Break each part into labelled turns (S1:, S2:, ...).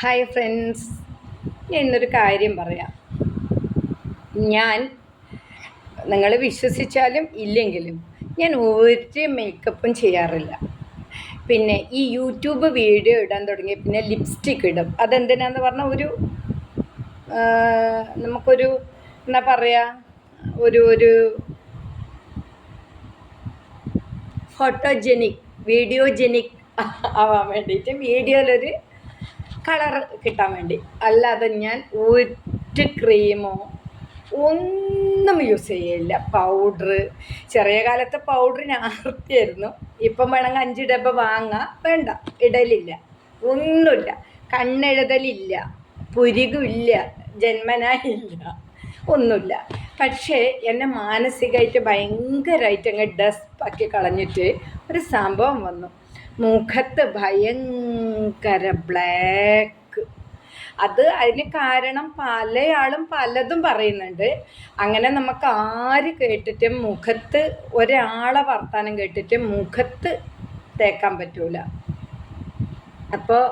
S1: Hi friends ഞാൻ ഇന്നൊരു കാര്യം പറയാം. ഞാൻ നിങ്ങൾ വിശ്വസിച്ചാലും ഇല്ലെങ്കിലും ഞാൻ ഒരു മേക്കപ്പും ചെയ്യാറില്ല. പിന്നെ ഈ യൂട്യൂബ് വീഡിയോ ഇടാൻ തുടങ്ങി പിന്നെ ലിപ്സ്റ്റിക് ഇടും. അതെന്തിനാന്ന് പറഞ്ഞാൽ ഒരു നമുക്കൊരു എന്താ പറയുക ഒരു ഒരു ഫോട്ടോജെനിക് വീഡിയോജെനിക് ആവാൻ വേണ്ടിയിട്ട് വീഡിയോയിലൊരു കളർ കിട്ടാൻ വേണ്ടി. അല്ലാതെ ഞാൻ ഒരു ക്രീമോ ഒന്നും യൂസ് ചെയ്യില്ല പൗഡർ ചെറിയ കാലത്ത് പൗഡർ ഞാർത്തിയായിരുന്നു ഇപ്പം വേണമെങ്കിൽ അഞ്ച് ഡബ്ബ വാങ്ങാം. വേണ്ട ഇടലില്ല. ഒന്നുമില്ല. കണ്ണെഴുതലില്ല. പുരുകില്ല ജന്മനായില്ല. ഒന്നുമില്ല. പക്ഷേ എന്നെ മാനസികമായിട്ട് ഭയങ്കരമായിട്ട് അങ്ങ് ഡസ്പാക്കി കളഞ്ഞിട്ട് ഒരു സംഭവം വന്നു. മുഖത്ത് ഭയങ്കര ബ്ലാക്ക് അത് അതിന് കാരണം പലയാളും പലതും പറയുന്നുണ്ട്. അങ്ങനെ നമുക്ക് ആര് കേട്ടിട്ടും മുഖത്ത് ഒരാളെ വർത്താനം കേട്ടിട്ട് മുഖത്ത് തേക്കാൻ പറ്റൂല. അപ്പോൾ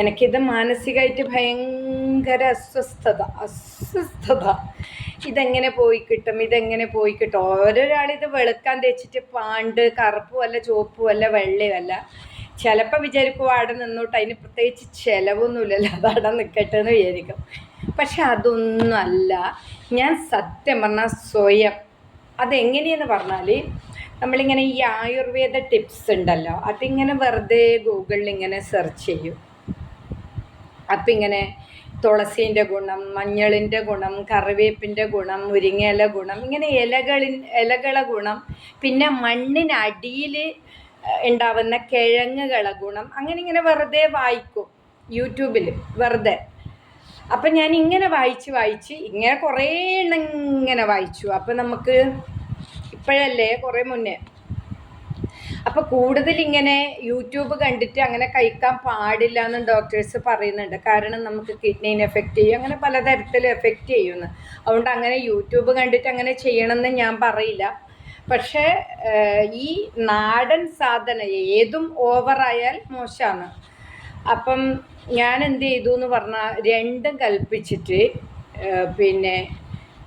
S1: എനിക്കിത് മാനസികമായിട്ട് ഭയങ്കര അസ്വസ്ഥത അസ്വസ്ഥത. ഇതെങ്ങനെ പോയി കിട്ടും ഇതെങ്ങനെ പോയി കിട്ടും? ഓരോരാളിത് വെളുക്കാൻ തേച്ചിട്ട് പാണ്ട് കറുപ്പും അല്ല ചുവപ്പും അല്ല വെള്ളയും അല്ല ചിലപ്പോൾ വിചാരിക്കും അവിടെ നിന്നോട്ട് അതിന് പ്രത്യേകിച്ച് ചിലവൊന്നുമില്ലല്ലോ അത് അവിടെ നിൽക്കട്ടെ എന്ന് വിചാരിക്കും. പക്ഷെ അതൊന്നുമല്ല ഞാൻ സത്യം പറഞ്ഞാൽ സ്വയം. അതെങ്ങനെയെന്ന് പറഞ്ഞാൽ നമ്മളിങ്ങനെ ഈ ആയുർവേദ ടിപ്സ് ഉണ്ടല്ലോ അതിങ്ങനെ വെറുതെ ഗൂഗിളിൽ ഇങ്ങനെ സെർച്ച് ചെയ്യും. അപ്പം ഇങ്ങനെ തുളസീന്റെ ഗുണം മഞ്ഞളിന്റെ ഗുണം കറിവേപ്പിന്റെ ഗുണം മുരിങ്ങയില ഗുണം ഇങ്ങനെ ഇലകളിൻ ഇലകളെ ഗുണം പിന്നെ മണ്ണിനടിയിൽ ഉണ്ടാവുന്ന കിഴങ്ങുകളെ ഗുണം അങ്ങനെ ഇങ്ങനെ വെറുതെ വായിക്കും യൂട്യൂബിൽ വെറുതെ. അപ്പം ഞാൻ ഇങ്ങനെ വായിച്ച് വായിച്ച് ഇങ്ങനെ കുറേ എണ്ണം ഇങ്ങനെ വായിച്ചു. അപ്പം നമുക്ക് ഇപ്പോഴല്ലേ കുറേ മുന്നേ അപ്പോൾ കൂടുതൽ ഇങ്ങനെ യൂട്യൂബ് കണ്ടിട്ട് അങ്ങനെ കഴിക്കാൻ പാടില്ല എന്ന് ഡോക്ടേഴ്സ് പറയുന്നുണ്ട്. കാരണം നമുക്ക് കിഡ്നീനെ എഫക്റ്റ് ചെയ്യും. അങ്ങനെ പലതരത്തിൽ എഫക്റ്റ് ചെയ്യുന്നു. അതുകൊണ്ട് അങ്ങനെ യൂട്യൂബ് കണ്ടിട്ട് അങ്ങനെ ചെയ്യണമെന്ന് ഞാൻ പറയില്ല. പക്ഷേ ഈ നാടൻ സാധനം ഏതും ഓവറായാൽ മോശമാണ്. അപ്പം ഞാൻ എന്ത് ചെയ്തു എന്ന് പറഞ്ഞാൽ രണ്ടും കൽപ്പിച്ചിട്ട് പിന്നെ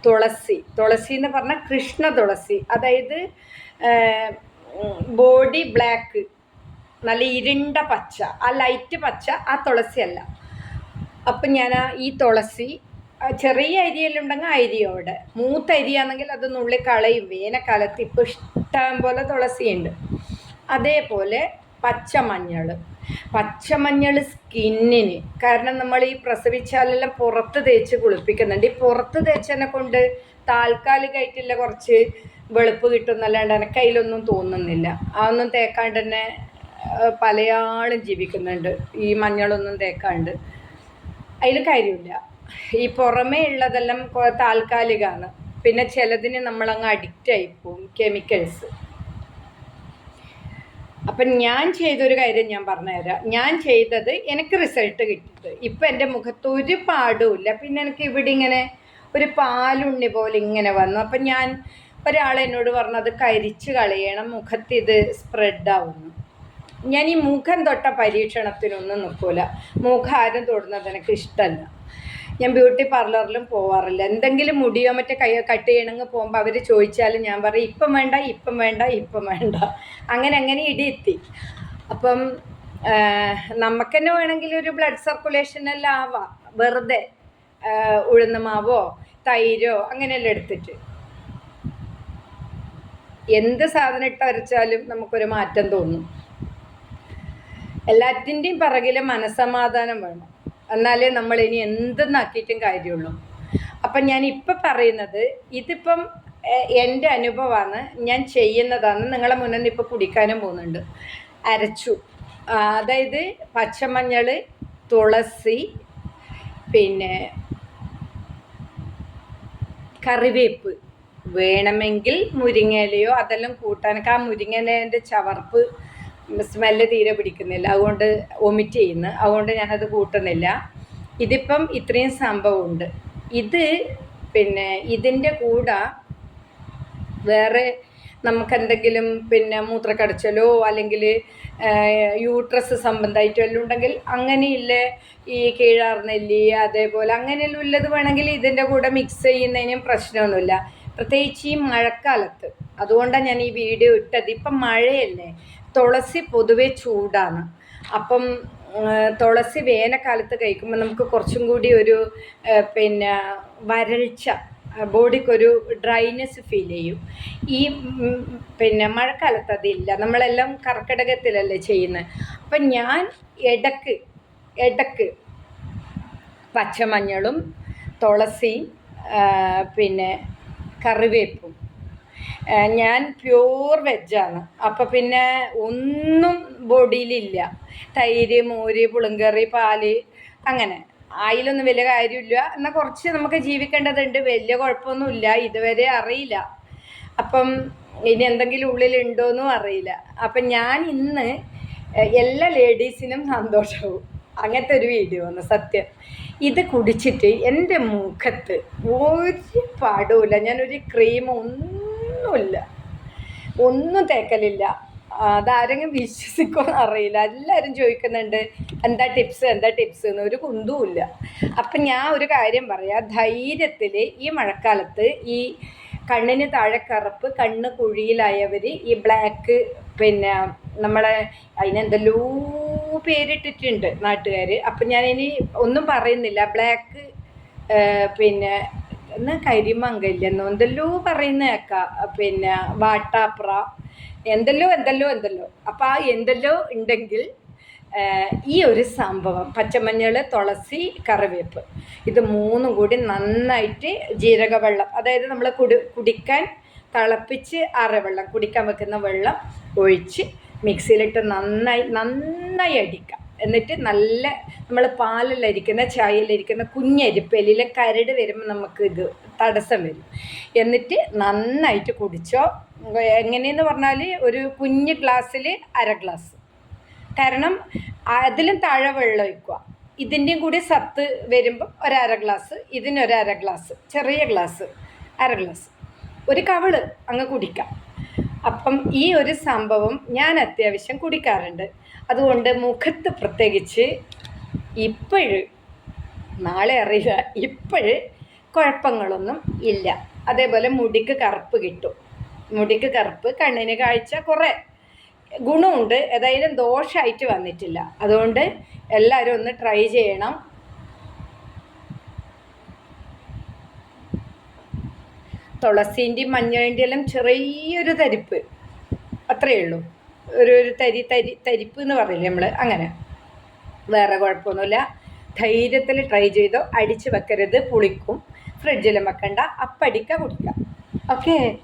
S1: തുളസി. തുളസി എന്ന് പറഞ്ഞാൽ കൃഷ്ണ തുളസി. അതായത് ബോഡി ബ്ലാക്ക് നല്ല ഇരുണ്ട പച്ച ആ ലൈറ്റ് പച്ച ആ തുളസി അല്ല അപ്പം ഞാൻ ഈ തുളസി ചെറിയ അരിയെല്ലാം അരിയോടെ മൂത്ത അരിയാണെങ്കിൽ അത് നുള്ളി കളയും. വേനൽക്കാലത്ത് ഇപ്പോൾ ഇഷ്ടം പോലെ തുളസിയുണ്ട്. അതേപോലെ പച്ചമഞ്ഞൾ പച്ചമഞ്ഞൾ സ്കിന്നിന് കാരണം നമ്മൾ ഈ പ്രസവിച്ചാലെല്ലാം പുറത്ത് തേച്ച് കുളിപ്പിക്കുന്നുണ്ട്. ഈ പുറത്ത് തേച്ചതിനെ കൊണ്ട് താൽക്കാലികമായിട്ടുള്ള കുറച്ച് വെളുപ്പ് കിട്ടുന്നല്ലാണ്ട് എനിക്ക് കയ്യിലൊന്നും തോന്നുന്നില്ല. അതൊന്നും തേക്കാണ്ട് തന്നെ പലയാളും ജീവിക്കുന്നുണ്ട്. ഈ മഞ്ഞളൊന്നും തേക്കാണ്ട്. അതിൽ കാര്യമില്ല. ഈ പുറമേ ഉള്ളതെല്ലാം താൽക്കാലികമാണ് പിന്നെ ചിലതിന് നമ്മളങ്ങ് അഡിക്റ്റ് ആയിപ്പോവും കെമിക്കൽസ് അപ്പം ഞാൻ ചെയ്തൊരു കാര്യം ഞാൻ പറഞ്ഞുതരാം. ഞാൻ ചെയ്തത് എനിക്ക് റിസൾട്ട് കിട്ടിയത്. ഇപ്പം എന്റെ മുഖത്ത് ഒരു പാടുമില്ല പിന്നെ എനിക്ക് ഇവിടെ ഇങ്ങനെ ഒരു പാലുണ്ണി പോലെ ഇങ്ങനെ വന്നു. അപ്പം ഞാൻ ഒരാൾ എന്നോട് പറഞ്ഞത് കരിച്ച് കളയണം മുഖത്ത് ഇത് സ്പ്രെഡ് ആവുന്നു. ഞാൻ ഈ മുഖം തൊട്ട പരീക്ഷണത്തിനൊന്നും നിൽക്കൂല. മുഖം ആരും തൊടുന്നത് എനിക്ക് ഇഷ്ടമല്ല ഞാൻ ബ്യൂട്ടി പാർലറിലും പോവാറില്ല. എന്തെങ്കിലും മുടിയോ മറ്റേ കൈ കട്ട് ചെയ്യണമെങ്കിൽ പോകുമ്പോൾ അവർ ചോദിച്ചാലും ഞാൻ പറയും ഇപ്പം വേണ്ട ഇപ്പം വേണ്ട ഇപ്പം വേണ്ട. അങ്ങനെ അങ്ങനെ ഇടിയെത്തി അപ്പം നമുക്ക് തന്നെ വേണമെങ്കിൽ ഒരു ബ്ലഡ് സർക്കുലേഷൻ എല്ലാം ആവാം. വെറുതെ ഉഴുന്ന മാവോ തൈരോ അങ്ങനെയെല്ലാം എടുത്തിട്ട്. എന്ത് സാധനം ഇട്ട് നമുക്കൊരു മാറ്റം തോന്നും. എല്ലാറ്റിന്റെയും പിറകിൽ മനസമാധാനം വേണം. എന്നാലേ നമ്മൾ ഇനി എന്തെന്നാക്കിയിട്ടും കാര്യമുള്ളൂ. അപ്പം ഞാൻ ഇപ്പം പറയുന്നത് ഇതിപ്പം എന്റെ അനുഭവമാണ് ഞാൻ ചെയ്യുന്നതാണ്. നിങ്ങളെ മുന്നിൽ നിന്ന് ഇപ്പോൾ കുടിക്കാനും പോകുന്നുണ്ട്. അരച്ചു. അതായത് പച്ചമഞ്ഞൾ തുളസി പിന്നെ കറിവേപ്പ്. വേണമെങ്കിൽ മുരിങ്ങയിലയോ അതെല്ലാം കൂട്ടാനൊക്കെ ആ മുരിങ്ങയിലേന്റെ ചവർപ്പ് സ്മെല്ല് തീരെ പിടിക്കുന്നില്ല. അതുകൊണ്ട് ഒമിറ്റ് ചെയ്യുന്നു. അതുകൊണ്ട് ഞാനത് കൂട്ടുന്നില്ല. ഇതിപ്പം ഇത്രയും സംഭവമുണ്ട്. ഇത് പിന്നെ ഇതിന്റെ കൂടെ വേറെ നമുക്കെന്തെങ്കിലും പിന്നെ മൂത്രക്കടച്ചലോ അല്ലെങ്കിൽ യൂട്രസ് സംബന്ധമായിട്ടോ എല്ലാം ഉണ്ടെങ്കിൽ അങ്ങനെയില്ല ഈ കീഴാർനെല്ലി അതേപോലെ അങ്ങനെയെല്ലാം ഉള്ളത് വേണമെങ്കിൽ ഇതിന്റെ കൂടെ മിക്സ് ചെയ്യുന്നതിനും പ്രശ്നമൊന്നുമില്ല. പ്രത്യേകിച്ച് ഈ മഴക്കാലത്ത്. അതുകൊണ്ടാണ് ഞാൻ ഈ വീഡിയോ ഇട്ടത്. ഇപ്പം മഴയല്ലേ. തുളസി പൊതുവെ ചൂടാണ്. അപ്പം തുളസി വേനൽക്കാലത്ത് കഴിക്കുമ്പോൾ നമുക്ക് കുറച്ചും കൂടി ഒരു പിന്നെ വരൾച്ച ബോഡിക്കൊരു ഡ്രൈനെസ് ഫീൽ ചെയ്യും. ഈ പിന്നെ മഴക്കാലത്ത് അതില്ല. നമ്മളെല്ലാം കർക്കിടകത്തിലല്ലേ ചെയ്യുന്നത് അപ്പം ഞാൻ ഇടയ്ക്ക് ഇടയ്ക്ക് പച്ചമഞ്ഞളും തുളസിയും പിന്നെ കറിവേപ്പും. ഞാൻ പ്യൂർ വെജാണ്. അപ്പം പിന്നെ ഒന്നും ബോഡിയിലില്ല. തൈര് മോര് പുളിങ്കറി പാൽ അങ്ങനെ. അതിലൊന്നും വലിയ കാര്യമില്ല. എന്നാൽ കുറച്ച് നമുക്ക് ജീവിക്കേണ്ടതുണ്ട്. വലിയ കുഴപ്പമൊന്നുമില്ല. ഇതുവരെ അറിയില്ല. അപ്പം ഇനി എന്തെങ്കിലും ഉള്ളിലുണ്ടോയെന്നും അറിയില്ല. അപ്പം ഞാൻ ഇന്ന് എല്ലാ ലേഡീസിനും സന്തോഷവും. അങ്ങനത്തെ ഒരു വീഡിയോ ആണ് സത്യം. ഇത് കുടിച്ചിട്ട് എന്റെ മുഖത്ത് ഒരു പാടുമില്ല ഞാനൊരു ക്രീം ഒന്നുമില്ല. ഒന്നും തേക്കലില്ല. അതാരെങ്കിലും വിശ്വസിക്കുമെന്ന് അറിയില്ല. എല്ലാവരും ചോദിക്കുന്നുണ്ട് എന്താ ടിപ്സ് എന്താ ടിപ്സ് എന്ന്. ഒരു കുന്തുമില്ല അപ്പം ഞാൻ ഒരു കാര്യം പറയാം. ധൈര്യത്തിൽ ഈ മഴക്കാലത്ത് ഈ കണ്ണിന് താഴെ കറുപ്പ് കണ്ണ് കുഴിയിലായവർ ഈ ബ്ലാക്ക് പിന്നെ നമ്മളെ അതിനെന്തെല്ലോ പേരിട്ടിട്ടുണ്ട് നാട്ടുകാർ അപ്പം ഞാനിനി ഒന്നും പറയുന്നില്ല. ബ്ലാക്ക് പിന്നെ എന്നാ കരിമങ്കല്ലെന്നോ എന്തെല്ലോ പറയുന്ന കേൾക്കാം പിന്നെ വാട്ടാപ്ര എന്തെല്ലോ എന്തെല്ലോ എന്തെല്ലോ. അപ്പം ആ എന്തെല്ലോ ഉണ്ടെങ്കിൽ ഈ ഒരു സംഭവം പച്ചമഞ്ഞൾ തുളസി കറിവേപ്പ് ഇത് മൂന്നും കൂടി നന്നായിട്ട് ജീരകവെള്ളം അതായത് നമ്മൾ കുടി കുടിക്കാൻ തിളപ്പിച്ച് അറവെള്ളം വെള്ളം കുടിക്കാൻ വെക്കുന്ന വെള്ളം ഒഴിച്ച് മിക്സിയിലിട്ട് നന്നായി നന്നായി അടിക്കുക. എന്നിട്ട് നല്ല നമ്മൾ പാലിലരിക്കുന്ന ചായയിലിരിക്കുന്ന കുഞ്ഞരിപ്പലിലെ കരട് വരുമ്പോൾ നമുക്ക് ഇത് തടസ്സം വരും. എന്നിട്ട് നന്നായിട്ട് കുടിച്ചോ. എങ്ങനെയെന്ന് പറഞ്ഞാൽ ഒരു കുഞ്ഞ് ഗ്ലാസ്സിൽ അര ഗ്ലാസ്. കാരണം അതിലും താഴെ വെള്ളം ഒഴിക്കുക. ഇതിന്റെയും കൂടി സത്ത് വരുമ്പോൾ ഒരര ഗ്ലാസ് ഇതിനൊരര ഗ്ലാസ് ചെറിയ ഗ്ലാസ് അര ഗ്ലാസ്. ഒരു കവൾ അങ്ങ് കുടിക്കാം. അപ്പം ഈ ഒരു സംഭവം ഞാൻ അത്യാവശ്യം കുടിക്കാറുണ്ട്. അതുകൊണ്ട് മുഖത്ത് പ്രത്യേകിച്ച് ഇപ്പോഴ് നാളെ അറിയില്ല ഇപ്പോഴ് കുഴപ്പങ്ങളൊന്നും ഇല്ല. അതേപോലെ മുടിക്ക് കറുപ്പ് കിട്ടും. മുടിക്ക് കറുപ്പ് കണ്ണിന് കാഴ്ച കുറേ ഗുണമുണ്ട്. ഏതായാലും ദോഷമായിട്ട് വന്നിട്ടില്ല. അതുകൊണ്ട് എല്ലാവരും ഒന്ന് ട്രൈ ചെയ്യണം. തുളസീന്റെയും മഞ്ഞളിന്റെ എല്ലാം ചെറിയൊരു തരിപ്പ്. അത്രയേ ഉള്ളൂ. ഒരു ഒരു തരി തരി തരിപ്പ് എന്ന് പറയില്ലേ നമ്മൾ അങ്ങനെ. വേറെ കുഴപ്പമൊന്നുമില്ല. ധൈര്യത്തിൽ ട്രൈ ചെയ്തോ അടിച്ച് വെക്കരുത് പുളിക്കും. ഫ്രിഡ്ജിലും വെക്കണ്ട. അപ്പടിക്ക കുടിക്കാം. ഓക്കേ